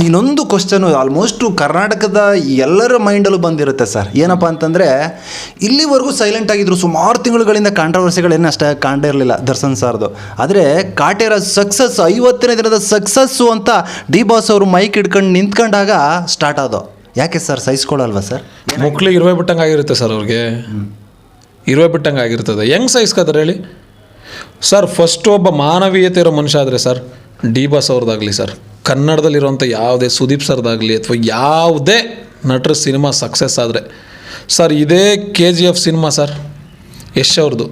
ಇನ್ನೊಂದು question almost ಕರ್ನಾಟಕದ ಎಲ್ಲರ ಮೈಂಡಲ್ಲೂ ಬಂದಿರುತ್ತೆ ಸರ್ ಏನಪ್ಪ ಅಂತಂದರೆ ಇಲ್ಲಿವರೆಗೂ ಸೈಲೆಂಟ್ ಆಗಿದ್ರು ಸುಮಾರು ತಿಂಗಳುಗಳಿಂದ ಕಾಂಟ್ರವರ್ಸಿಗಳೇನು ಅಷ್ಟೇ ಕಾಣ್ತಾ ಇರಲಿಲ್ಲ ದರ್ಶನ್ ಸರ್ದು ಆದರೆ ಕಾಟೇರ ಸಕ್ಸಸ್ ಐವತ್ತನೇ ದಿನದ ಸಕ್ಸಸ್ಸು ಅಂತ ಡಿ ಬಾಸ್ ಅವರು ಮೈಕ್ ಹಿಡ್ಕೊಂಡು ನಿಂತ್ಕೊಂಡಾಗ ಸ್ಟಾರ್ಟ್ ಆದೋ ಯಾಕೆ ಸರ್ ಸಹಿಸ್ಕೊಳ್ಳಲ್ವಾ ಸರ್ ಮಕ್ಳಿಗೆ ಇರುವೆ ಬಿಟ್ಟಂಗೆ ಆಗಿರುತ್ತೆ ಸರ್ ಅವ್ರಿಗೆ. ಇರುವೆ ಬಿಟ್ಟಂಗೆ ಆಗಿರ್ತದೆ. ಹೆಂಗ್ ಸಹಿಸ್ಕೋತಾರೆ ಹೇಳಿ? ಸರ್ ಫಸ್ಟ್ ಒಬ್ಬ ಮಾನವೀಯತೆ ಇರೋ ಮನುಷ್ಯ ಆದರೆ ಸರ್ ಡಿ ಬಾಸ್ ಅವ್ರದ್ದಾಗಲಿ ಸರ್ ಕನ್ನಡದಲ್ಲಿರುವಂಥ ಯಾವುದೇ ಸುದೀಪ್ ಸರ್ದಾಗಲಿ ಅಥವಾ ಯಾವುದೇ ನಟರ ಸಿನಿಮಾ ಸಕ್ಸಸ್ ಆದರೆ, ಸರ್, ಇದೇ K G F cinema, sir, Yash ಅವ್ರದ್ದು.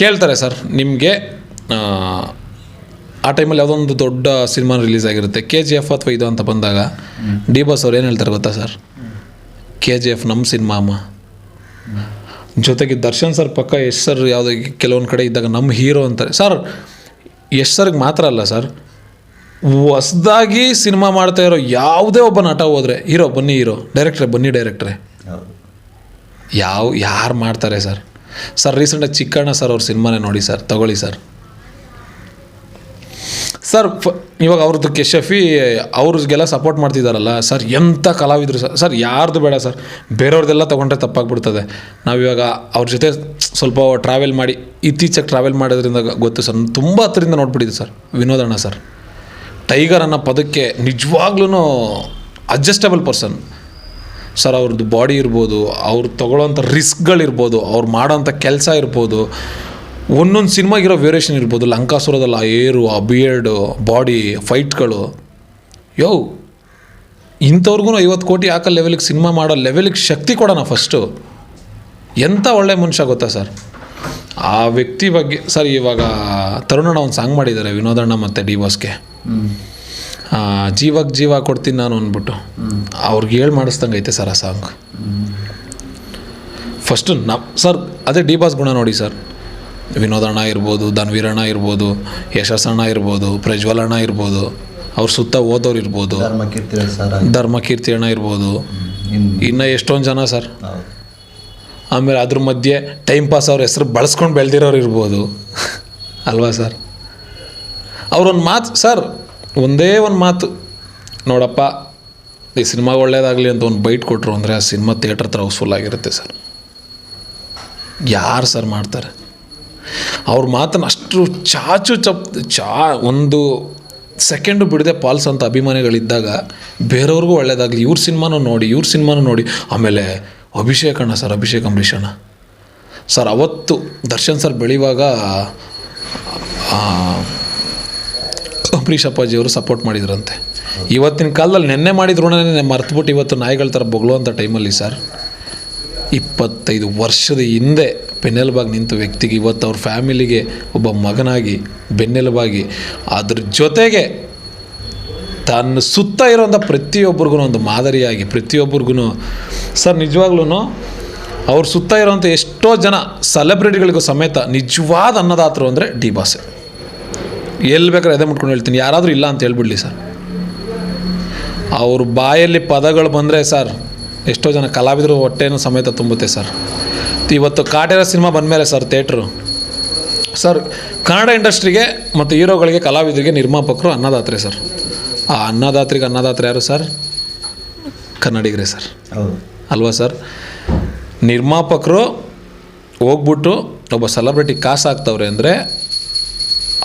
ಕೇಳ್ತಾರೆ, ಸರ್, ನಿಮಗೆ, ಆ ಟೈಮಲ್ಲಿ ಯಾವುದೋ ಒಂದು ದೊಡ್ಡ ಸಿನಿಮಾ ರಿಲೀಸ್ ಆಗಿರುತ್ತೆ ಕೆ ಜಿ ಎಫ್ ಅಥವಾ ಇದು ಅಂತ ಬಂದಾಗ, ಡಿ ಬಾಸ್ ಅವ್ರು ಏನು ಹೇಳ್ತಾರೆ ಗೊತ್ತಾ, ಸರ್? ಕೆ ಜಿ ಎಫ್ ನಮ್ಮ ಸಿನಿಮಾ ಅಮ್ಮ. ಜೊತೆಗೆ ದರ್ಶನ್ ಸರ್ ಪಕ್ಕ ಯಶ್ ಸರ್ ಯಾವುದೇ ಕೆಲವೊಂದು ಕಡೆ ಇದ್ದಾಗ ನಮ್ಮ ಹೀರೋ ಅಂತಾರೆ. ಸರ್, ಯಶ್ ಸರ್ಗೆ ಮಾತ್ರ ಅಲ್ಲ, ಸರ್ ಹೊಸ್ದಾಗಿ ಸಿನಿಮಾ ಮಾಡ್ತಾ ಇರೋ ಯಾವುದೇ ಒಬ್ಬ ನಟ ಹೋದ್ರೆ ಹೀರೋ ಬನ್ನಿ ಹೀರೋ ಡೈರೆಕ್ಟ್ರೆ ಬನ್ನಿ ಡೈರೆಕ್ಟ್ರೆ ಯಾವ ಯಾರು ಮಾಡ್ತಾರೆ ಸರ್ ಸರ್ ರೀಸೆಂಟಾಗಿ ಚಿಕ್ಕಣ್ಣ ಸರ್ ಅವ್ರ ಸಿನಿಮಾನೇ ನೋಡಿ ಸರ್ ತಗೊಳ್ಳಿ ಸರ್ ಸರ್ ಫ ಇವಾಗ ಅವ್ರದ್ದು ಕೆ ಶಫಿ ಅವ್ರಿಗೆಲ್ಲ ಸಪೋರ್ಟ್ ಮಾಡ್ತಿದ್ದಾರಲ್ಲ ಸರ್ ಎಂಥ ಕಲಾವಿದರು ಸರ್ ಸರ್ ಯಾರ್ದು ಬೇಡ ಸರ್ ಬೇರೆಯವ್ರದ್ದೆಲ್ಲ ತೊಗೊಂಡ್ರೆ ತಪ್ಪಾಗ್ಬಿಡ್ತದೆ. ನಾವಿವಾಗ ಅವ್ರ ಜೊತೆ ಸ್ವಲ್ಪ ಟ್ರಾವೆಲ್ ಮಾಡಿ ಇತ್ತೀಚೆಗೆ ಟ್ರಾವೆಲ್ ಮಾಡೋದ್ರಿಂದ ಗೊತ್ತು ಸರ್ ತುಂಬ ಹತ್ರದಿಂದ ನೋಡ್ಬಿಟ್ಟಿದ್ದೆ ಸರ್ ವಿನೋದಣ್ಣ ಸರ್ ಟೈಗರ್ ಅನ್ನೋ ಪದಕ್ಕೆ ನಿಜವಾಗ್ಲೂ ಅಡ್ಜಸ್ಟಬಲ್ ಪರ್ಸನ್ ಸರ್, ಅವ್ರದ್ದು ಬಾಡಿ ಇರ್ಬೋದು, ಅವ್ರು ತೊಗೊಳ್ಳೋಂಥ ರಿಸ್ಕ್ಗಳಿರ್ಬೋದು ಅವ್ರು ಮಾಡೋಂಥ ಕೆಲಸ ಇರ್ಬೋದು, ಒಂದೊಂದು ಸಿನಿಮಾಗಿರೋ ವೇರಿಯೇಷನ್ ಇರ್ಬೋದು, ಲಂಕಾಸುರದಲ್ಲಿ ಆ ಏರು, ಆ ಬಿಯರ್ಡು ಬಾಡಿ ಫೈಟ್ಗಳು ಯೋ ಇಂಥವ್ರಿಗೂ ಐವತ್ತು ಕೋಟಿ ಹಾಕೋ ಲೆವೆಲಿಗೆ ಸಿನಿಮಾ ಮಾಡೋ ಲೆವೆಲಿಗೆ ಶಕ್ತಿ ಕೊಡೋಣ ಫಸ್ಟು ಎಂಥ ಒಳ್ಳೆ ಮನುಷ್ಯ ಗೊತ್ತಾ ಸರ್? ಆ ವ್ಯಕ್ತಿ ಬಗ್ಗೆ ಸರ್ ಇವಾಗ ತರುಣಣ್ಣ ಒಂದು ಸಾಂಗ್ ಮಾಡಿದ್ದಾರೆ ವಿನೋದಣ್ಣ ಮತ್ತು ಡಿ ಬಾಸ್ಗೆ ಜೀವಕ್ಕೆ ಜೀವ ಕೊಡ್ತೀನಿ ನಾನು ಅಂದ್ಬಿಟ್ಟು. ಅವ್ರಿಗೆ ಹೇಳಿ ಮಾಡಿಸ್ದಂಗೆ ಐತೆ ಸರ್ ಆ ಸಾಂಗ್. ಫಸ್ಟು ನಮ್ಮ ಸರ್ ಅದೇ ಡಿ ಬಾಸ್ ಗುಣ ನೋಡಿ ಸರ್. ವಿನೋದಣ್ಣ ಇರ್ಬೋದು ಧನ್ವೀರಣ್ಣ ಇರ್ಬೋದು ಯಶಸ್ಸಣ್ಣ ಇರ್ಬೋದು ಪ್ರಜ್ವಲಣ್ಣ ಇರ್ಬೋದು ಅವ್ರ ಸುತ್ತ ಓದೋರು ಇರ್ಬೋದು. ಧರ್ಮಕೀರ್ತಿ ಅಣ್ಣ ಇರ್ಬೋದು. ಇನ್ನು ಎಷ್ಟೊಂದು ಜನ ಸರ್. ಆಮೇಲೆ ಅದ್ರ ಮಧ್ಯೆ ಟೈಮ್ ಪಾಸ್ ಅವ್ರ ಹೆಸರು ಬಳಸ್ಕೊಂಡು ಬೆಳೆದಿರೋರು ಇರ್ಬೋದು. ಅಲ್ವಾ ಸರ್? ಅವ್ರೊಂದು ಮಾತು ಸರ್, ಒಂದೇ ಒಂದು ಮಾತು. ನೋಡಪ್ಪ, ಈ ಸಿನಿಮಾ ಒಳ್ಳೇದಾಗಲಿ ಅಂತ ಒಂದು ಬೈಟ್ ಕೊಟ್ಟರು ಅಂದರೆ ಆ ಸಿನಿಮಾ ಥಿಯೇಟರ್ ಹತ್ರ ಹೌಸ್ಫುಲ್ ಆಗಿರುತ್ತೆ ಸರ್. ಯಾರು ಸರ್ ಮಾಡ್ತಾರೆ? ಅವ್ರ ಮಾತನ್ನು ಅಷ್ಟು ಚಾಚು ಚಪ್, ಚಾ, ಒಂದು ಸೆಕೆಂಡು ಬಿಡದೆ ಪಾಲ್ಸೋಂಥ ಅಭಿಮಾನಿಗಳಿದ್ದಾಗ ಬೇರೆಯವ್ರಿಗೂ ಒಳ್ಳೇದಾಗಲಿ, ಇವ್ರ ಸಿನಿಮಾನೂ ನೋಡಿ, ಇವ್ರ ಸಿನಿಮಾನೂ ನೋಡಿ, ಆಮೇಲೆ ಅಭಿಷೇಕ್ ಅಣ್ಣ ಸರ್, ಅಭಿಷೇಕ್ ಅಂಬರೀಷ್ ಅಣ್ಣ. ಸರ್, ಅವತ್ತು ದರ್ಶನ್ ಸರ್ ಬೆಳೆಯುವಾಗ ಅಂಬರೀಷ್ ಅಪ್ಪಾಜಿಯವರು ಸಪೋರ್ಟ್ ಮಾಡಿದ್ರಂತೆ. ಇವತ್ತಿನ ಕಾಲದಲ್ಲಿ ನೆನ್ನೆ ಮಾಡಿದ್ರು ಮರ್ತುಬಿಟ್ಟು ಇವತ್ತು ನಾಯಿಗಳ ಥರ ಬೊಗಳುವಂಥ ಟೈಮಲ್ಲಿ ಸರ್, ಇಪ್ಪತ್ತೈದು ವರ್ಷದ ಹಿಂದೆ ಬೆನ್ನೆಲುಬಾಗಿ ನಿಂತ ವ್ಯಕ್ತಿಗೆ ಇವತ್ತು ಅವ್ರ ಫ್ಯಾಮಿಲಿಗೆ ಒಬ್ಬ ಮಗನಾಗಿ ಬೆನ್ನೆಲುಬಾಗಿ ಅದ್ರ ಜೊತೆಗೆ ತನ್ನ ಸುತ್ತ ಇರೋಂಥ ಪ್ರತಿಯೊಬ್ಬರಿಗೂ ಒಂದು ಮಾದರಿಯಾಗಿ, ಪ್ರತಿಯೊಬ್ಬರಿಗೂ. ಸರ್ ನಿಜವಾಗ್ಲೂ ಅವ್ರ ಸುತ್ತ ಇರೋಂಥ ಎಷ್ಟೋ ಜನ ಸೆಲೆಬ್ರಿಟಿಗಳಿಗೂ ಸಮೇತ ನಿಜವಾದ ಅನ್ನದಾತರು ಅಂದರೆ ಡಿ ಬಾಸೆ. ಎಲ್ಲಿ ಬೇಕಾದ್ರೆ ಎದೆ ಮುಟ್ಕೊಂಡು ಹೇಳ್ತೀನಿ, ಯಾರಾದರೂ ಇಲ್ಲ ಅಂತ ಹೇಳ್ಬಿಡ್ಲಿ ಸರ್. ಅವ್ರ ಬಾಯಲ್ಲಿ ಪದಗಳು ಬಂದರೆ ಸರ್, ಎಷ್ಟೋ ಜನ ಕಲಾವಿದರು ಹೊಟ್ಟೆನೂ ಸಮೇತ ತುಂಬುತ್ತೆ ಸರ್. ಇವತ್ತು ಕಾಟೇರ ಸಿನಿಮಾ ಬಂದಮೇಲೆ ಸರ್, ಥಿಯೇಟ್ರು. ಸರ್, ಕನ್ನಡ ಇಂಡಸ್ಟ್ರಿಗೆ ಮತ್ತು ಹೀರೋಗಳಿಗೆ, ಕಲಾವಿದರಿಗೆ ನಿರ್ಮಾಪಕರು ಅನ್ನದಾತ್ರೆ ಸರ್. ಆ ಅನ್ನದಾತ್ರಿಗೆ ಅನ್ನದಾತ್ರೆ ಯಾರು ಸರ್? ಕನ್ನಡಿಗರೇ ಸರ್. ಹೌದು. ಅಲ್ವಾ ಸರ್? ನಿರ್ಮಾಪಕರು ಹೋಗ್ಬಿಟ್ಟು ಒಬ್ಬ ಸೆಲೆಬ್ರಿಟಿ ಕಾಸು ಹಾಕ್ತವ್ರೆ ಅಂದರೆ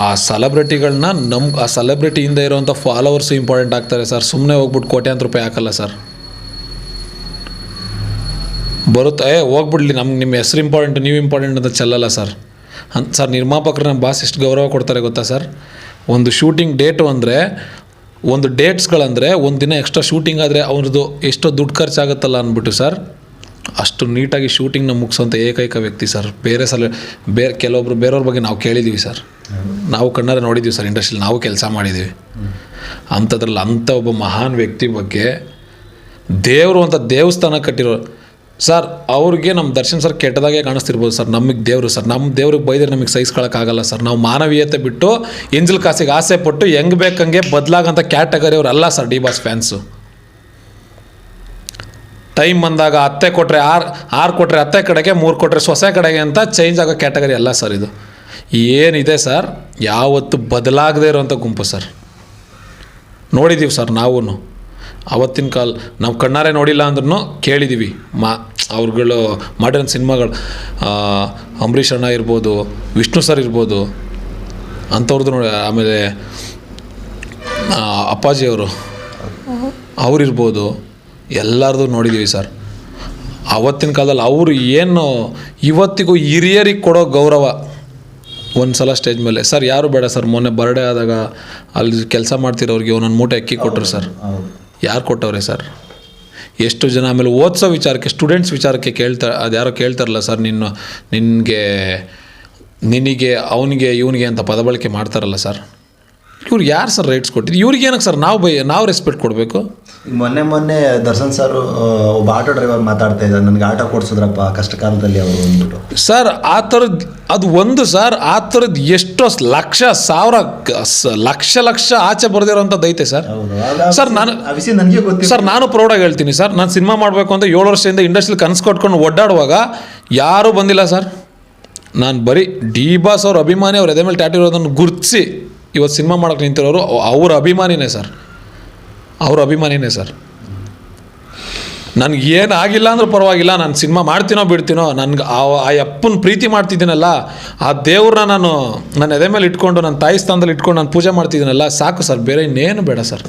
ಆ ಸೆಲೆಬ್ರಿಟಿಗಳನ್ನ ನಮ್ಮ ಆ ಸೆಲೆಬ್ರಿಟಿಯಿಂದ ಇರೋವಂಥ ಫಾಲೋವರ್ಸು ಇಂಪಾರ್ಟೆಂಟ್ ಆಗ್ತಾರೆ ಸರ್. ಸುಮ್ಮನೆ ಹೋಗ್ಬಿಟ್ಟು ಕೋಟ್ಯಾಂತರ ರೂಪಾಯಿ ಹಾಕಲ್ಲ ಸರ್. ಬರುತ್ತೆ ಏ ಹೋಗ್ಬಿಡ್ಲಿ ನಮ್ಗೆ ನಿಮ್ಮ ಹೆಸ್ರು ಇಂಪಾರ್ಟೆಂಟ್ ನೀವು ಇಂಪಾರ್ಟೆಂಟ್ ಅಂತ ಚೆಲ್ಲಲ್ಲ ಸರ್. ಅಂತ ಸರ್ ನಿರ್ಮಾಪಕರು ನಮ್ಮ ಬಾಸ್ ಎಷ್ಟು ಗೌರವ ಕೊಡ್ತಾರೆ ಗೊತ್ತಾ ಸರ್? ಒಂದು ಶೂಟಿಂಗ್ ಡೇಟು ಅಂದರೆ ಒಂದು ಡೇಟ್ಸ್ಗಳಂದರೆ ಒಂದು ದಿನ ಎಕ್ಸ್ಟ್ರಾ ಶೂಟಿಂಗ್ ಆದರೆ ಅವ್ರದ್ದು ಎಷ್ಟೋ ದುಡ್ಡು ಖರ್ಚಾಗುತ್ತಲ್ಲ ಅಂದ್ಬಿಟ್ಟು ಸರ್ ಅಷ್ಟು ನೀಟಾಗಿ ಶೂಟಿಂಗ್ನ ಮುಗಿಸೋಂಥ ಏಕೈಕ ವ್ಯಕ್ತಿ ಸರ್ ಬೇರೆ ಸಲ, ಬೇರೆ ಕೆಲವೊಬ್ರು, ಬೇರೆಯವ್ರ ಬಗ್ಗೆ ನಾವು ಕೇಳಿದ್ದೀವಿ ಸರ್ ನಾವು ಕಣ್ಣಾರೆ ನೋಡಿದ್ದೀವಿ ಸರ್ ಇಂಡಸ್ಟ್ರಿಲಿ ನಾವು ಕೆಲಸ ಮಾಡಿದ್ದೀವಿ ಅಂಥದ್ರಲ್ಲಿ ಅಂಥ ಒಬ್ಬ ಮಹಾನ್ ವ್ಯಕ್ತಿ ಬಗ್ಗೆ ದೇವರು ಅಂತ ದೇವಸ್ಥಾನ ಕಟ್ಟಿರೋ ಸರ್, ಅವ್ರಿಗೆ ನಮ್ಮ ದರ್ಶನ್ ಸರ್ ಕೆಟ್ಟದಾಗೆ ಕಾಣಿಸ್ತಿರ್ಬೋದು ಸರ್ ನಮಗೆ ದೇವರು ಸರ್. ನಮ್ಮ ದೇವ್ರಿಗೆ ಬೈದ್ರೆ ನಮಗೆ ಸಹಿಸ್ಕೊಳಕ್ಕಾಗಲ್ಲ ಸರ್. ನಾವು ಮಾನವೀಯತೆ ಬಿಟ್ಟು ಎಂಜಲ್ ಕಾಸಿಗೆ ಆಸೆ ಪಟ್ಟು ಹೆಂಗೆ ಬೇಕಂಗೆ ಬದಲಾಗಂಥ ಕ್ಯಾಟಗರಿ ಅವರಲ್ಲ sir D boss fans. Time ಬಂದಾಗ ಅತ್ತೆ ಕೊಟ್ಟರೆ ಆರು ಆರು ಕೊಟ್ಟರೆ ಅತ್ತೆ ಕಡೆಗೆ, ಮೂರು ಕೊಟ್ಟರೆ ಸೊಸೆ ಕಡೆಗೆ ಅಂತ ಚೇಂಜ್ ಆಗೋ ಕ್ಯಾಟಗರಿ ಅಲ್ಲ ಸರ್ ಇದು. ಏನಿದೆ ಸರ್, ಯಾವತ್ತು ಬದಲಾಗದೇ ಇರೋವಂಥ ಗುಂಪು ಸರ್. ನೋಡಿದ್ದೀವಿ ಸರ್ ನಾವು ಅವತ್ತಿನ ಕಾಲ ನಾವು ಕಣ್ಣಾರೆ ನೋಡಿಲ್ಲ ಅಂದ್ರೂ ಕೇಳಿದ್ದೀವಿ ಮಾ, ಅವ್ರುಗಳು ಮಾಡಿರೋ ಸಿನಿಮಾಗಳು ಅಂಬರೀಷ್ ಅಣ್ಣ ಇರ್ಬೋದು, ವಿಷ್ಣು ಸರ್ ಇರ್ಬೋದು ಅಂಥವ್ರದ್ದು ನೋಡಿ, ಆಮೇಲೆ ಅಪ್ಪಾಜಿಯವರು ಅವರಿರ್ಬೋದು ಎಲ್ಲರದು ನೋಡಿದ್ದೀವಿ ಸರ್. ಅವತ್ತಿನ ಕಾಲದಲ್ಲಿ ಅವರು ಏನು ಇವತ್ತಿಗೂ ಹಿರಿಯರಿಗೆ ಕೊಡೋ ಗೌರವ ಒಂದು ಸಲ ಸ್ಟೇಜ್ ಮೇಲೆ. ಸರ್, ಯಾರು ಬೇಡ ಸರ್, ಮೊನ್ನೆ ಬರ್ಡೇ ಆದಾಗ ಅಲ್ಲಿ ಕೆಲಸ ಮಾಡ್ತಿರೋರಿಗೆ ಒಂದೊಂದು ಮೂಟೆ ಅಕ್ಕಿ ಕೊಟ್ಟರು ಸರ್. ಯಾರು ಕೊಟ್ಟವ್ರೆ ಸರ್? ಎಷ್ಟು ಜನ ಆಮೇಲೆ ಓದಿಸೋ ವಿಚಾರಕ್ಕೆ ಸ್ಟೂಡೆಂಟ್ಸ್ ವಿಚಾರಕ್ಕೆ ಕೇಳ್ತಾ ಅದು ಯಾರೋ ಕೇಳ್ತಾರಲ್ಲ ಸರ್ ನಿನ್ನ, ನಿನಗೆ ನಿನಗೆ, ಅವನಿಗೆ, ಇವನಿಗೆ ಅಂತ ಪದಬಳಕೆ ಮಾಡ್ತಾರಲ್ಲ ಸರ್? ಇವ್ರು ಯಾರು ಸರ್ ರೈಟ್ಸ್ ಕೊಟ್ಟಿದ್ದು ಇವ್ರಿಗೆ ಏನಕ್ಕೆ ಸರ್ ನಾವು ಬೈ ನಾವು ರೆಸ್ಪೆಕ್ಟ್ ಕೊಡಬೇಕು? ಮೊನ್ನೆ ಮೊನ್ನೆ ದರ್ಶನ್ ಸರ್ ಒಬ್ಬ ಆಟೋ ಡ್ರೈವರ್ ಮಾತಾಡ್ತಾ ಇದ್ದಾರೆ ನನಗೆ ಆಟೋ ಕೊಡ್ಸಿದ್ರಪ್ಪ ಕಷ್ಟ ಕಾಲದಲ್ಲಿ ಅವರು ಅಂದ್ಬಿಟ್ಟು. ಸರ್ ಆ ಥರದ್ದು ಅದು ಒಂದು ಸರ್ ಆ ಥರದ್ದು ಎಷ್ಟೋ ಲಕ್ಷ ಸಾವಿರ ಕ- ಲಕ್ಷ ಲಕ್ಷ ಆಚೆ ಬರ್ದಿರೋಂಥದ್ದು ಐತೆ ಸರ್ ಸರ್ ನಾನು ಆ ವಿಷಯ ನನಗೆ ಗೊತ್ತಿಲ್ಲ ಸರ್ ನಾನು ಪ್ರೌಡಾಗಿ ಹೇಳ್ತೀನಿ ಸರ್ ನಾನು ಸಿನಿಮಾ ಮಾಡಬೇಕು ಅಂತ ಏಳು ವರ್ಷದಿಂದ ಇಂಡಸ್ಟ್ರಿಲಿ ಕನಸು ಕಟ್ಕೊಂಡು ಒಡ್ಡಾಡುವಾಗ ಯಾರೂ ಬಂದಿಲ್ಲ ಸರ್ ನಾನು ಬರೀ ಡಿ ಬಾಸ್ ಅವ್ರ ಅಭಿಮಾನಿ ಅವ್ರ ಎದೆ ಮೇಲೆ ಟ್ಯಾಟ್ ಇರೋದನ್ನು ಗುರುತಿಸಿ ಇವತ್ತು ಸಿನಿಮಾ ಮಾಡಕ್ಕೆ ನಿಂತಿರೋರು ಅವ್- ಅವ್ರ ಅಭಿಮಾನಿನೇ ಸರ್. ಅವ್ರ ಅಭಿಮಾನಿನೇ ಸರ್. ನನಗೆ ಏನು ಆಗಿಲ್ಲ ಅಂದ್ರೂ ಪರವಾಗಿಲ್ಲ, ನಾನು ಸಿನಿಮಾ ಮಾಡ್ತೀನೋ ಬಿಡ್ತೀನೋ, ನನಗೆ ಆ ಆ ಅಪ್ಪನ ಪ್ರೀತಿ ಮಾಡ್ತಿದ್ದೀನಲ್ಲ, ಆ ದೇವ್ರನ್ನ ನಾನು ನನ್ನ ಎದೆ ಮೇಲೆ ಇಟ್ಕೊಂಡು ನನ್ನ ತಾಯಿ ಸ್ಥಾನದಲ್ಲಿ ಇಟ್ಕೊಂಡು ನಾನು ಪೂಜೆ ಮಾಡ್ತಿದ್ದೀನಲ್ಲ, ಸಾಕು ಸರ್, ಬೇರೆ ಇನ್ನೇನು ಬೇಡ ಸರ್.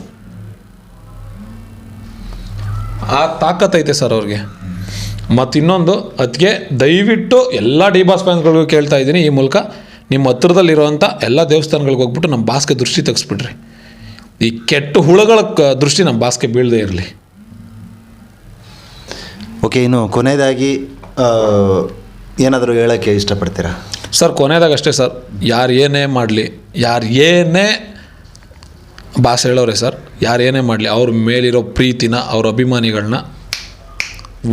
ಆ ತಾಕತ್ತೈತೆ ಸರ್ ಅವ್ರಿಗೆ. ಮತ್ತು ಇನ್ನೊಂದು ಅದಕ್ಕೆ ದಯವಿಟ್ಟು ಎಲ್ಲ ಡಿ ಬಾಸ್ ಫ್ಯಾನ್ಸ್ಗಳಿಗೂ ಕೇಳ್ತಾ ಇದ್ದೀನಿ ಈ ಮೂಲಕ. ನಿಮ್ಮ ಹತ್ರದಲ್ಲಿರೋಂಥ ಎಲ್ಲ ದೇವಸ್ಥಾನಗಳಿಗೆ ಹೋಗ್ಬಿಟ್ಟು ನಮ್ಮ ಬಾಸ್ಗೆ ದೃಷ್ಟಿ ತೆಗೆಸ್ಬಿಡ್ರಿ. ಈ ಕೆಟ್ಟ ಹುಳುಗಳ ಕ- ದೃಷ್ಟಿ ನಮ್ಮ ಬಾಸ್ಗೆ ಬೀಳದೇ ಇರಲಿ. ಓಕೆ ಇನ್ನು ಕೊನೆಯದಾಗಿ ಏನಾದರೂ ಹೇಳೋಕ್ಕೆ ಇಷ್ಟಪಡ್ತೀರಾ? ಸರ್ ಕೊನೆಯದಾಗ ಅಷ್ಟೇ ಸರ್. ಯಾರು ಏನೇ ಮಾಡಲಿ ಯಾರು ಏನೇ ಬಾಸ್ ಹೇಳೋರೆ ಸರ್ ಯಾರು ಏನೇ ಮಾಡಲಿ ಅವ್ರ ಮೇಲಿರೋ ಪ್ರೀತಿನ ಅವ್ರ ಅಭಿಮಾನಿಗಳನ್ನ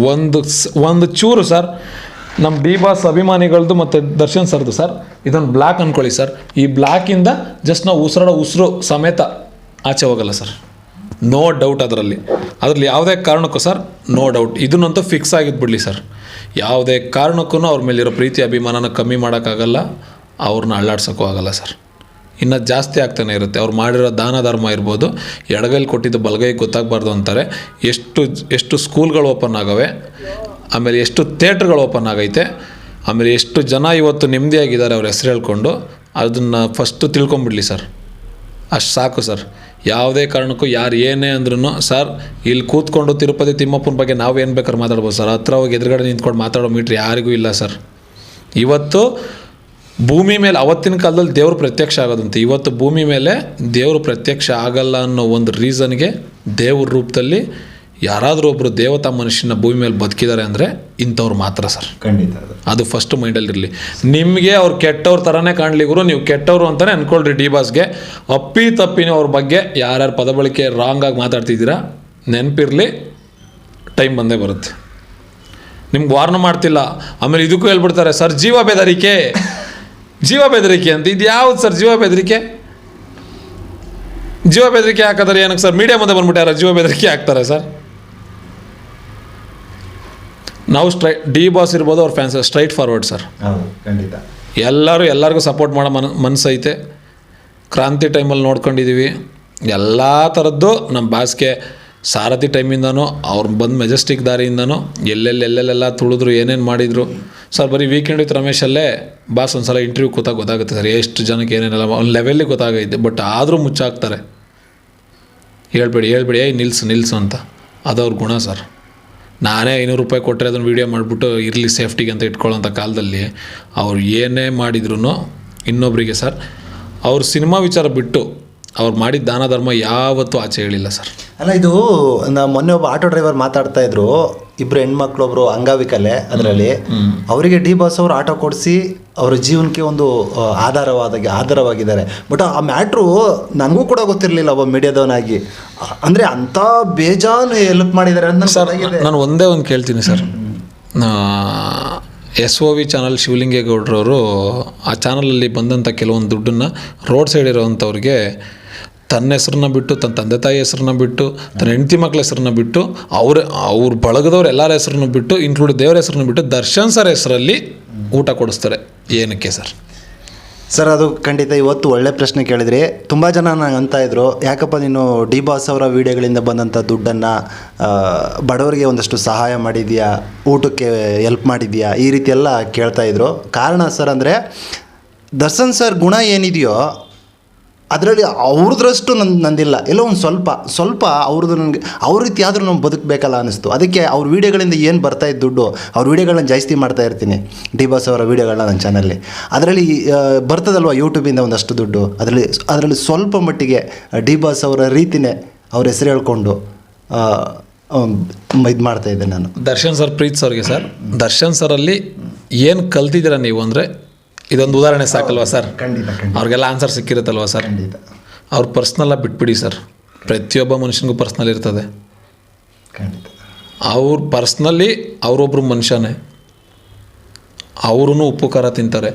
ಒಂದು ಒಂದು ಚೂರು ಸರ್ ನಮ್ಮ ಡಿ ಬಾಸ್ ಅಭಿಮಾನಿಗಳದ್ದು ಮತ್ತು ದರ್ಶನ್ ಸರ್ದು, ಸರ್ ಇದೊಂದು ಬ್ಲ್ಯಾಕ್ ಅಂದ್ಕೊಳ್ಳಿ ಸರ್. ಈ ಬ್ಲ್ಯಾಕಿಂದ ಜಸ್ಟ್ ನಾವು ಉಸಿರಾಡೋ ಉಸಿರು ಸಮೇತ ಆಚೆ ಹೋಗಲ್ಲ, ಸರ್. ನೋ ಡೌಟ್ ಅದರಲ್ಲಿ. ಅದರಲ್ಲಿ ಯಾವುದೇ ಕಾರಣಕ್ಕೂ, ಸರ್ ನೋ ಡೌಟ್ ಇದನ್ನಂತೂ ಫಿಕ್ಸ್ ಆಗಿದ್ಬಿಡ್ಲಿ ಸರ್. ಯಾವುದೇ ಕಾರಣಕ್ಕೂ ಅವ್ರ ಮೇಲಿರೋ ಪ್ರೀತಿ, ಅಭಿಮಾನನ ಕಮ್ಮಿ ಮಾಡೋಕ್ಕಾಗಲ್ಲ. ಅವ್ರನ್ನ ಅಳ್ಳಾಡ್ಸೋಕ್ಕೂ ಆಗಲ್ಲ, ಸರ್. ಇನ್ನು ಜಾಸ್ತಿ ಆಗ್ತಾನೆ ಇರುತ್ತೆ. ಅವ್ರು ಮಾಡಿರೋ ದಾನ ಧರ್ಮ ಇರ್ಬೋದು. ಎಡಗೈಲಿ ಕೊಟ್ಟಿದ್ದು ಬಲಗೈ ಗೊತ್ತಾಗಬಾರ್ದು ಅಂತಾರೆ. ಎಷ್ಟು ಎಷ್ಟು ಸ್ಕೂಲ್ಗಳು ಓಪನ್ ಆಗವೆ ಆಮೇಲೆ ಎಷ್ಟು ಥಿಯೇಟ್ರ್ಗಳು ಓಪನ್ ಆಗೈತೆ, ಆಮೇಲೆ ಎಷ್ಟು ಜನ ಇವತ್ತು ನೆಮ್ಮದಿಯಾಗಿದ್ದಾರೆ ಅವ್ರ ಹೆಸರು ಹೇಳ್ಕೊಂಡು ಅದನ್ನು ಫಸ್ಟು ತಿಳ್ಕೊಂಬಿಡಲಿ ಸರ್. ಅಷ್ಟು ಸಾಕು ಸರ್. ಯಾವುದೇ ಕಾರಣಕ್ಕೂ ಯಾರು ಏನೇ ಅಂದ್ರೂ ಸರ್, ಇಲ್ಲಿ ಕೂತ್ಕೊಂಡು ತಿರುಪತಿ ತಿಮ್ಮಪ್ಪನ ಬಗ್ಗೆ ನಾವು ಏನು ಬೇಕಾದ್ರೆ ಮಾತಾಡ್ಬೋದು ಸರ್. ಹತ್ರ ಹೋಗಿ ಎದುರುಗಡೆ ನಿಂತ್ಕೊಂಡು ಮಾತಾಡೋ ಮೀಟ್ರ್ ಯಾರಿಗೂ ಇಲ್ಲ ಸರ್. ಇವತ್ತು ಭೂಮಿ ಮೇಲೆ ಅವತ್ತಿನ ಕಾಲದಲ್ಲಿ ದೇವರು ಪ್ರತ್ಯಕ್ಷ ಆಗೋದಂತೆ. ಇವತ್ತು ಭೂಮಿ ಮೇಲೆ ದೇವರು ಪ್ರತ್ಯಕ್ಷ ಆಗಲ್ಲ ಅನ್ನೋ ಒಂದು ರೀಸನ್ಗೆ ದೇವ್ರ ರೂಪದಲ್ಲಿ ಯಾರಾದರೂ ಒಬ್ಬರು ದೇವತಾ ಮನುಷ್ಯನ ಭೂಮಿ ಮೇಲೆ ಬದುಕಿದ್ದಾರೆ ಅಂದರೆ ಇಂಥವ್ರು ಮಾತ್ರ ಸರ್. ಖಂಡಿತ ಅದು ಫಸ್ಟ್ ಮೈಂಡಲ್ಲಿರಲಿ ನಿಮಗೆ ಅವ್ರು ಕೆಟ್ಟವ್ರ ಥರನೇ ಕಾಣಲಿ ಗುರು ನೀವು ಕೆಟ್ಟವರು ಅಂತಲೇ ಅನ್ಕೊಳ್ರಿ ಡಿ ಬಾಸ್ಗೆ. ಅಪ್ಪಿ ತಪ್ಪಿನ ಅವ್ರ ಬಗ್ಗೆ ಯಾರ್ಯಾರು ಪದ ಬಳಕೆ ರಾಂಗಾಗಿ ಮಾತಾಡ್ತಿದ್ದೀರಾ ನೆನಪಿರಲಿ ಟೈಮ್ ಬಂದೇ ಬರುತ್ತೆ. ನಿಮ್ಗೆ ವಾರ್ನ್ ಮಾಡ್ತಿಲ್ಲ. ಆಮೇಲೆ ಇದಕ್ಕೂ ಹೇಳ್ಬಿಡ್ತಾರೆ ಸರ್ ಜೀವ ಬೆದರಿಕೆ. ಜೀವ ಬೆದರಿಕೆ ಅಂತ. ಇದು ಯಾವ್ದು ಸರ್ ಜೀವ ಬೆದರಿಕೆ? ಜೀವ ಬೆದರಿಕೆ ಹಾಕಿದ್ರೆ ಏನಕ್ಕೆ ಸರ್? ಮೀಡಿಯಾ ಮುಂದೆ ಬಂದ್ಬಿಟ್ಟು ಯಾರು ಜೀವ ಬೆದರಿಕೆ ಹಾಕ್ತಾರೆ ಸರ್. ನಾವು ಸ್ಟ್ರೈ ಡಿ ಬಾಸ್ ಇರ್ಬೋದು ಅವ್ರ ಫ್ಯಾನ್ಸ್ ಸ್ಟ್ರೈಟ್ ಫಾರ್ವರ್ಡ್ ಸರ್ ಹೌದು ಖಂಡಿತ. ಎಲ್ಲರೂ ಎಲ್ಲರಿಗೂ ಸಪೋರ್ಟ್ ಮಾಡೋ ಮನ ಮನಸ್ಸೈತೆ. ಕ್ರಾಂತಿ ಟೈಮಲ್ಲಿ ನೋಡ್ಕೊಂಡಿದ್ದೀವಿ ಎಲ್ಲ ಥರದ್ದು ನಮ್ಮ ಬಾಸ್ಗೆ ಸಾರಥಿ ಟೈಮಿಂದನೂ ಅವ್ರು ಬಂದು ಮೆಜೆಸ್ಟಿಕ್ ದಾರಿಯಿಂದನೂ ಎಲ್ಲೆಲ್ಲಿ ಎಲ್ಲೆಲ್ಲೆಲ್ಲ ತುಳಿದ್ರು ಏನೇನು ಮಾಡಿದರು. ಸರ್ ಬರೀ ವೀಕೆಂಡ್ ವಿತ್ ರಮೇಶಲ್ಲೇ ಬಾಸ್ ಒಂದು ಸಲ ಇಂಟರ್ವ್ಯೂ ಕೂತಾಗ ಗೊತ್ತಾಗುತ್ತೆ ಸರ್ ಎಷ್ಟು ಜನಕ್ಕೆ ಏನೇನೆಲ್ಲ ಒಂದು ಲೆವೆಲ್ಲಿಗೆ ಗೊತ್ತಾಗೈತೆ ಬಟ್ ಆದರೂ ಮುಚ್ಚಾಕ್ತಾರೆ. ಹೇಳ್ಬೇಡಿ ಹೇಳ್ಬೇಡಿ ಏಯ್ ನಿಲ್ಸು ನಿಲ್ಸು ಅಂತ. ಅದು ಅವ್ರ ಗುಣ ಸರ್ ನಾನೇ ಐನೂರು ರೂಪಾಯಿ ಕೊಟ್ಟರೆ ಅದನ್ನು ವೀಡಿಯೋ ಮಾಡಿಬಿಟ್ಟು ಇರಲಿ ಸೇಫ್ಟಿಗೆ ಅಂತ ಇಟ್ಕೊಳ್ಳೋಂಥ ಕಾಲದಲ್ಲಿ ಅವ್ರು ಏನೇ ಮಾಡಿದ್ರು ಇನ್ನೊಬ್ಬರಿಗೆ ಸರ್ ಅವ್ರ ಸಿನಿಮಾ ವಿಚಾರ ಬಿಟ್ಟು ಅವ್ರು ಮಾಡಿದ ದಾನ ಧರ್ಮ ಯಾವತ್ತೂ ಆಚೆ ಹೇಳಿಲ್ಲ ಸರ್ ಅಲ್ಲ, ಇದು ನಾ ಮೊನ್ನೆ ಒಬ್ಬ ಆಟೋ ಡ್ರೈವರ್ ಮಾತಾಡ್ತಾ ಇದ್ರು. ಇಬ್ರು ಹೆಣ್ಮಕ್ಳು ಒಬ್ರು ಅಂಗವಿಕಲೆ ಅದರಲ್ಲಿ. ಅವರಿಗೆ ಡಿ ಬಾಸ್ ಅವರು ಆಟೋ ಕೊಡಿಸಿ ಅವರ ಜೀವನಕ್ಕೆ ಒಂದು ಆಧಾರವಾದ ಆಧಾರವಾಗಿದ್ದಾರೆ. ಬಟ್ ಆ ಮ್ಯಾಟ್ರು ನನಗೂ ಕೂಡ ಗೊತ್ತಿರಲಿಲ್ಲ ಒಬ್ಬ ಮೀಡಿಯಾದವನಾಗಿ. ಅಂದರೆ ಅಂಥ ಬೇಜಾನು ಹೆಲ್ಪ್ ಮಾಡಿದ್ದಾರೆ ಅಂತ ಸರ್. ನಾನು ಒಂದೇ ಒಂದು ಕೇಳ್ತೀನಿ sir. S O V channel ಶಿವಲಿಂಗೇಗೌಡರವರು ಆ ಚಾನಲಲ್ಲಿ ಬಂದಂಥ ಕೆಲವೊಂದು ದುಡ್ಡನ್ನು ರೋಡ್ ಸೈಡ್ ಇರೋವಂಥವ್ರಿಗೆ ತನ್ನ ಹೆಸ್ರನ್ನ ಬಿಟ್ಟು, ತನ್ನ ತಂದೆ ತಾಯಿ ಹೆಸ್ರನ್ನ ಬಿಟ್ಟು, ತನ್ನ ಹೆಂಡತಿ ಮಕ್ಕಳ ಹೆಸ್ರನ್ನ ಬಿಟ್ಟು, ಅವ್ರ ಅವ್ರ ಬಳಗದವ್ರು ಎಲ್ಲರ ಹೆಸ್ರನ್ನು ಬಿಟ್ಟು ಇನ್ಕ್ಲೂಡ್ ದೇವರ ಹೆಸ್ರನ್ನ ಬಿಟ್ಟು ದರ್ಶನ್ ಸರ್ ಹೆಸರಲ್ಲಿ ಊಟ ಕೊಡಿಸ್ತಾರೆ. ಏನಕ್ಕೆ ಸರ್? ಸರ್, ಅದು ಖಂಡಿತ ಇವತ್ತು ಒಳ್ಳೆ ಪ್ರಶ್ನೆ ಕೇಳಿದ್ರಿ. ತುಂಬ ಜನ ನಂಗೆ ಅಂತ ಇದ್ರು, ಯಾಕಪ್ಪ ನೀನು ಡಿ ಬಾಸ್ ಅವರ ವಿಡಿಯೋಗಳಿಂದ ಬಂದಂಥ ದುಡ್ಡನ್ನು ಬಡವರಿಗೆ ಒಂದಷ್ಟು ಸಹಾಯ ಮಾಡಿದ್ಯಾ, ಊಟಕ್ಕೆ ಹೆಲ್ಪ್ ಮಾಡಿದ್ಯಾ, ಈ ರೀತಿ ಎಲ್ಲ ಕೇಳ್ತಾ ಇದ್ರು. ಕಾರಣ ಸರ್ ಅಂದರೆ, ದರ್ಶನ್ ಸರ್ ಗುಣ ಏನಿದೆಯೋ ಅದರಲ್ಲಿ ಅವ್ರದ್ರಷ್ಟು ನನ್ನ ನಂದಿಲ್ಲ. ಎಲ್ಲೋ ಒಂದು ಸ್ವಲ್ಪ ಸ್ವಲ್ಪ ಅವ್ರದ್ದು ನನಗೆ, ಅವ್ರ ರೀತಿ ಆದರೂ ನಾವು ಬದುಕಬೇಕಲ್ಲ ಅನಿಸ್ತು. ಅದಕ್ಕೆ ಅವ್ರ ವೀಡಿಯೋಗಳಿಂದ ಏನು ಬರ್ತಾ ಇದ್ದ ದುಡ್ಡು, ಅವ್ರ ವೀಡಿಯೋಗಳನ್ನ ಜಾಸ್ತಿ ಮಾಡ್ತಾ ಇರ್ತೀನಿ. ಡಿ ಬಾಸ್ ಅವರ ವೀಡಿಯೋಗಳನ್ನ ನನ್ನ ಚಾನಲ್ಲಿ. ಅದರಲ್ಲಿ ಬರ್ತದಲ್ವ ಯೂಟ್ಯೂಬಿಂದ ಒಂದಷ್ಟು ದುಡ್ಡು? ಅದರಲ್ಲಿ ಅದರಲ್ಲಿ ಸ್ವಲ್ಪ ಮಟ್ಟಿಗೆ ಡಿ ಬಾಸ್ ಅವರ ರೀತಿನೇ ಅವ್ರ ಹೆಸರು ಹೇಳ್ಕೊಂಡು ಇದು ಮಾಡ್ತಾ ಇದ್ದೆ ನಾನು. ದರ್ಶನ್ ಸರ್, ಪ್ರೀತ್ ಸರ್ಗೆ ಸರ್. ದರ್ಶನ್ ಸರಲ್ಲಿ ಏನು ಕಲ್ತಿದ್ದೀರಾ ನೀವು ಅಂದರೆ ಇದೊಂದು ಉದಾಹರಣೆ ಸಾಕಲ್ವಾ ಸರ್? ಖಂಡಿತ ಖಂಡಿತ. ಅವ್ರಿಗೆಲ್ಲ ಆನ್ಸರ್ ಸಿಕ್ಕಿರುತ್ತಲ್ವಾ ಸರ್? ಖಂಡಿತ. ಅವ್ರ ಪರ್ಸ್ನಲ್ಲ ಬಿಟ್ಬಿಡಿ ಸರ್. ಪ್ರತಿಯೊಬ್ಬ ಮನುಷ್ಯನಿಗೂ ಪರ್ಸ್ನಲ್ ಇರ್ತದೆ. ಖಂಡಿತ. ಅವ್ರ ಪರ್ಸ್ನಲ್ಲಿ ಅವರೊಬ್ಬರು ಮನುಷ್ಯನೇ. ಅವರೂ ಉಪ್ಪು ಖಾರ ತಿಂತಾರೆ.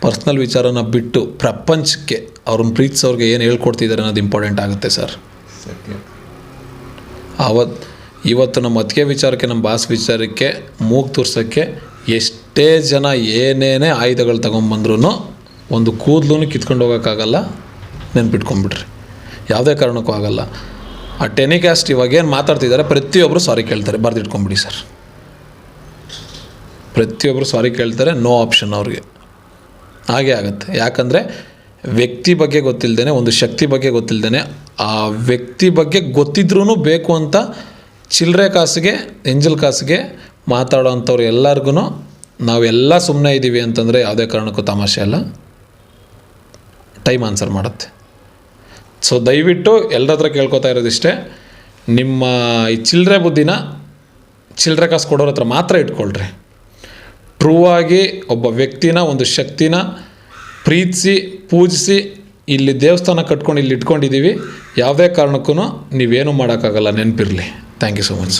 ಪರ್ಸ್ನಲ್ ವಿಚಾರನ ಬಿಟ್ಟು ಪ್ರಪಂಚಕ್ಕೆ ಅವ್ರನ್ನ ಪ್ರೀತಿಸೋರಿಗೆ ಏನು ಹೇಳ್ಕೊಡ್ತಿದ್ದಾರೆ ಅನ್ನೋದು ಇಂಪಾರ್ಟೆಂಟ್ ಆಗುತ್ತೆ ಸರ್. ಸತ್ಯ. ಅವತ್ತು ಇವತ್ತು ನಮ್ಮ ಅತ್ತಿಗೆ ವಿಚಾರಕ್ಕೆ ನಮ್ಮ ಬಾಸ್ ವಿಚಾರಕ್ಕೆ ಮೂಗು ತೋರ್ಸೋಕ್ಕೆ ಎಷ್ಟೇ ಜನ ಏನೇನೇ ಆಯುಧಗಳು ತೊಗೊಂಬಂದ್ರೂ ಒಂದು ಕೂದಲು ಕಿತ್ಕೊಂಡು ಹೋಗೋಕ್ಕಾಗಲ್ಲ ನೆನ್ಪಿಟ್ಕೊಂಬಿಟ್ರಿ ಯಾವುದೇ ಕಾರಣಕ್ಕೂ ಆಗಲ್ಲ. ಆ ಟೆನಿಕ್ಯಾಸ್ಟ್ ಇವಾಗ ಏನು ಮಾತಾಡ್ತಿದ್ದಾರೆ ಪ್ರತಿಯೊಬ್ಬರು ಸಾರಿ ಕೇಳ್ತಾರೆ. ಬರೆದಿಟ್ಕೊಂಬಿಡಿ ಸರ್. ಪ್ರತಿಯೊಬ್ಬರು ಸಾರಿ ಕೇಳ್ತಾರೆ, ನೋ ಆಪ್ಷನ್ ಅವ್ರಿಗೆ. ಹಾಗೆ ಆಗುತ್ತೆ. ಯಾಕಂದರೆ ವ್ಯಕ್ತಿ ಬಗ್ಗೆ ಗೊತ್ತಿಲ್ಲದೇ ಒಂದು ಶಕ್ತಿ ಬಗ್ಗೆ ಗೊತ್ತಿಲ್ಲದೇ ಆ ವ್ಯಕ್ತಿ ಬಗ್ಗೆ ಗೊತ್ತಿದ್ರೂ ಬೇಕು ಅಂತ ಚಿಲ್ಲರೆ ಕಾಸಿಗೆ, ಎಂಜಲ್ ಕಾಸಿಗೆ ಮಾತಾಡೋ ಅಂಥವ್ರು ಎಲ್ಲರಿಗೂ ನಾವೆಲ್ಲ ಸುಮ್ಮನೆ ಇದ್ದೀವಿ ಅಂತಂದರೆ ಯಾವುದೇ ಕಾರಣಕ್ಕೂ ತಮಾಷೆ ಅಲ್ಲ. ಟೈಮ್ ಆನ್ಸರ್ ಮಾಡುತ್ತೆ. ಸೊ ದಯವಿಟ್ಟು ಎಲ್ಲರ ಹತ್ರ ಕೇಳ್ಕೊತಾ ಇರೋದಿಷ್ಟೇ, ನಿಮ್ಮ ಈ ಚಿಲ್ಲರೆ ಬುದ್ಧಿನ ಚಿಲ್ಲರೆ ಕಾಸು ಕೊಡೋರ ಹತ್ರ ಮಾತ್ರ ಇಟ್ಕೊಳ್ರಿ. ಟ್ರೂ ಆಗಿ ಒಬ್ಬ ವ್ಯಕ್ತಿನ, ಒಂದು ಶಕ್ತಿನ ಪ್ರೀತಿಸಿ, ಪೂಜಿಸಿ ಇಲ್ಲಿ ದೇವಸ್ಥಾನ ಕಟ್ಕೊಂಡು ಇಲ್ಲಿ ಇಟ್ಕೊಂಡಿದ್ದೀವಿ. ಯಾವುದೇ ಕಾರಣಕ್ಕೂ ನೀವೇನು ಮಾಡೋಕ್ಕಾಗಲ್ಲ, ನೆನಪಿರಲಿ. Thank you so much